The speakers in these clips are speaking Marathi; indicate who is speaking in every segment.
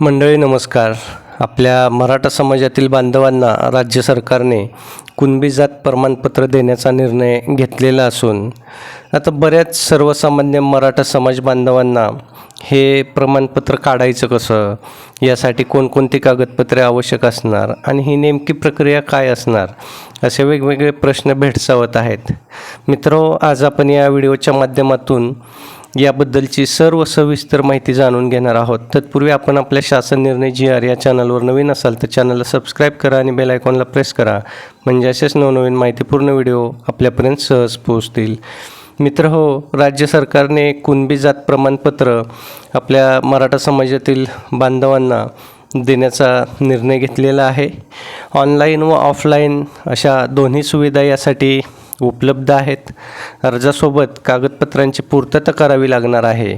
Speaker 1: मंडळी नमस्कार. आपल्या मराठा समाजातील बांधवांना राज्य सरकारने कुणबी जात प्रमाणपत्र देण्याचा निर्णय घेतलेला असून आता बऱ्याच सर्वसामान्य मराठा समाज बांधवांना हे प्रमाणपत्र काढायचं कसं? यासाठी कोणकोणती कागदपत्रे आवश्यक असणार? आणि ही नेमकी प्रक्रिया काय असणार? असे वेगवेगळे प्रश्न भेडसावत आहेत. मित्रो आज आपण या व्हिडिओच्या माध्यमातून याबद्दलची सर्व सविस्तर माहिती जाणून घेणार आहोत. तत्पूर्वी आपण आपल्या शासन निर्णय जी आर या चॅनलवर नवीन असाल तर चॅनलला सबस्क्राईब करा आणि बेल आयकॉनला प्रेस करा. म्हणजे असेच नवनवीन माहितीपूर्ण व्हिडिओ आपल्यापर्यंत सहज पोहोचतील. मित्र हो राज्य सरकारने कुणबी जात प्रमाणपत्र आपल्या मराठा समाजातील बांधवांना देण्याचा निर्णय घेतलेला आहे. ऑनलाईन व ऑफलाईन अशा दोन्ही सुविधा यासाठी उपलब्ध आहेत. अर्जासोबत कागदपत्रांची पूर्तता करावी लागणार आहे.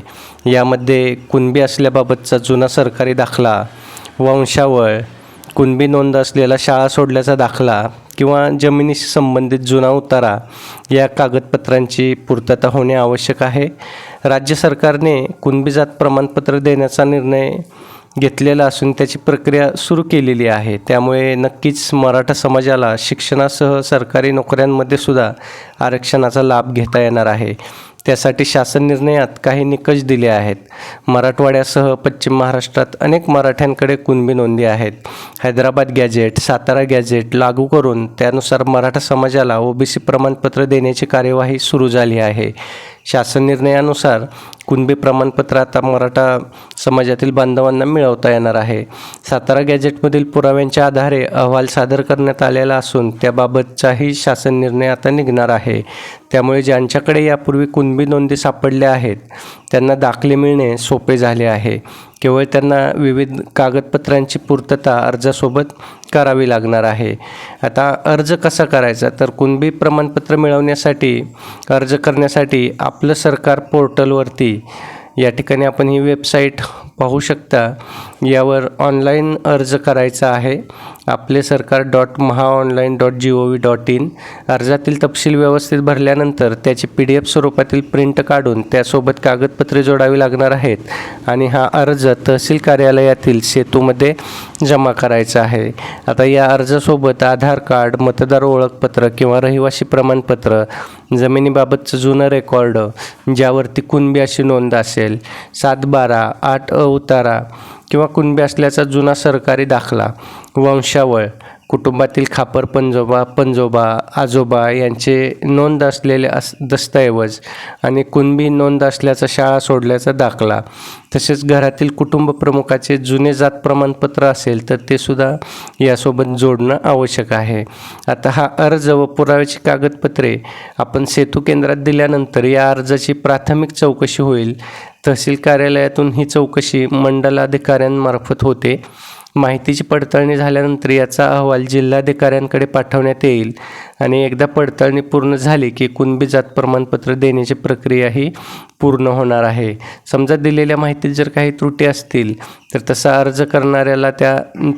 Speaker 1: यामध्ये कुणबी असल्याबाबतचा जुना सरकारी दाखला वंशावळ कुणबी नोंद असलेला शाळा सोडल्याचा दाखला किंवा जमिनीशी संबंधित जुना उतारा या कागदपत्रांची पूर्तता होणे आवश्यक आहे. राज्य सरकारने कुणबी जात प्रमाणपत्र देण्याचा निर्णय घेतलेला असून त्याची प्रक्रिया सुरू केलेली आहे. त्यामुळे नक्कीच मराठा समाजाला शिक्षणासह सरकारी नोकऱ्यांमध्ये सुद्धा आरक्षणाचा लाभ घेता येणार आहे. त्यासाठी शासन निर्णयात काही निकष दिले आहेत. मराठवाड्यासह पश्चिम महाराष्ट्रात अनेक मराठ्यांकडे कुणबी नोंदी आहेत. हैदराबाद गॅजेट सातारा गॅजेट लागू करून त्यानुसार मराठा समाजाला ओबीसी प्रमाणपत्र देण्याची कार्यवाही सुरू झाली आहे. शासन निर्णयानुसार कुणबी प्रमाणपत्र आता मराठा समाजातील बांधवांना मिळवता येणार आहे. सातारा गॅजेटमधील पुराव्यांच्या आधारे अहवाल सादर करण्यात आलेला असून त्याबाबतचाही शासन निर्णय आता निघणार आहे. त्यामुळे ज्यांच्याकडे यापूर्वी कुणबी नोंदी सापडल्या आहेत त्यांना दाखले मिळणे सोपे झाले आहे. केवळ त्यांना विविध कागदपत्रांची पूर्तता अर्जासोबत करावी लागणार आहे. आता अर्ज कसा करायचा? तर कुणबी प्रमाणपत्र मिळवण्यासाठी अर्ज करण्यासाठी आपलं सरकार पोर्टलवरती या ठिकाणी आपण ही वेबसाईट पाहू शकता यावर ऑनलाईन अर्ज करायचा आहे. Aaple Sarkar dot Maha online dot G O V dot in अर्जातील तपशील व्यवस्थित भरल्यानंतर त्याची पी डी एफ स्वरूपातील प्रिंट काढून त्यासोबत कागदपत्रे जोडावी लागणार आहेत आणि हा अर्ज तहसील कार्यालयातील सेतूमध्ये जमा करायचा आहे. आता या अर्जासोबत आधार कार्ड मतदार ओळखपत्र किंवा रहिवासी प्रमाणपत्र जमिनीबाबतचं जुनं रेकॉर्ड ज्यावरती कुणबी अशी नोंद असेल सात बारा आठ अ उतारा किंवा कुणबी असल्याचा जुना सरकारी दाखला वंशावळ कुटुंबातील खापर पंजोबा पंजोबा आजोबा यांचे नोंद असलेले अस दस्तऐवज आणि कुणबी नोंद असल्याचा शाळा सोडल्याचा दाखला तसेच घरातील कुटुंब प्रमुखाचे जुने जात प्रमाणपत्र असेल तर ते सुद्धा यासोबत जोडणं आवश्यक आहे. आता हा अर्ज व पुराव्याची कागदपत्रे आपण सेतू केंद्रात दिल्यानंतर या अर्जाची प्राथमिक चौकशी होईल. तहसील कार्यालयातून ही चौकशी मंडलाधिकाऱ्यांमार्फत होते. माहितीची पडताळणी झाल्यानंतर याचा अहवाल जिल्हाधिकाऱ्यांकडे पाठवण्यात येईल. आणि एकदा पडताळणी पूर्ण झाली की कुणबी जात प्रमाणपत्र देण्याची प्रक्रिया ही पूर्ण होणार आहे. समजा दिलेल्या माहितीत जर काही त्रुटी असतील तर तसा अर्ज करणाऱ्याला त्या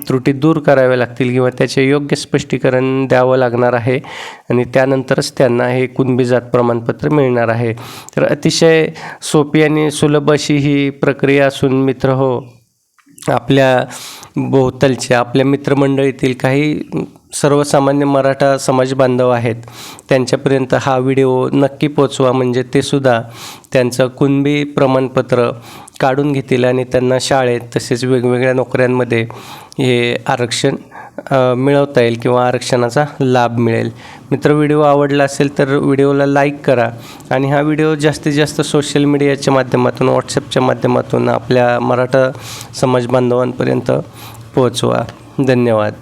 Speaker 1: त्रुटी दूर कराव्या लागतील किंवा त्याचे योग्य स्पष्टीकरण द्यावं लागणार आहे. आणि त्यानंतरच त्यांना हे कुणबी जात प्रमाणपत्र मिळणार आहे. तर अतिशय सोपी आणि सुलभ अशी ही प्रक्रिया असून मित्र हो आपल्या भोवतालच्या आपल्या मित्रमंडळीतील काही सर्वसामान्य मराठा समाज बांधव आहेत त्यांच्यापर्यंत हा व्हिडिओ नक्की पोचवा. म्हणजे ते सुद्धा त्यांचं कुणबी प्रमाणपत्र काढून घेतील आणि त्यांना शाळेत तसेच वेगवेगळ्या नोकऱ्यांमध्ये हे आरक्षण मिळवता येईल किंवा आरक्षणाचा लाभ मिळेल. मित्र व्हिडिओ आवडला असेल तर व्हिडिओला लाईक करा आणि हा व्हिडिओ जास्तीत जास्त सोशल मीडियाच्या माध्यमातून व्हॉट्सअपच्या माध्यमातून आपल्या मराठा समाज बांधवांपर्यंत पोहोचवा. धन्यवाद.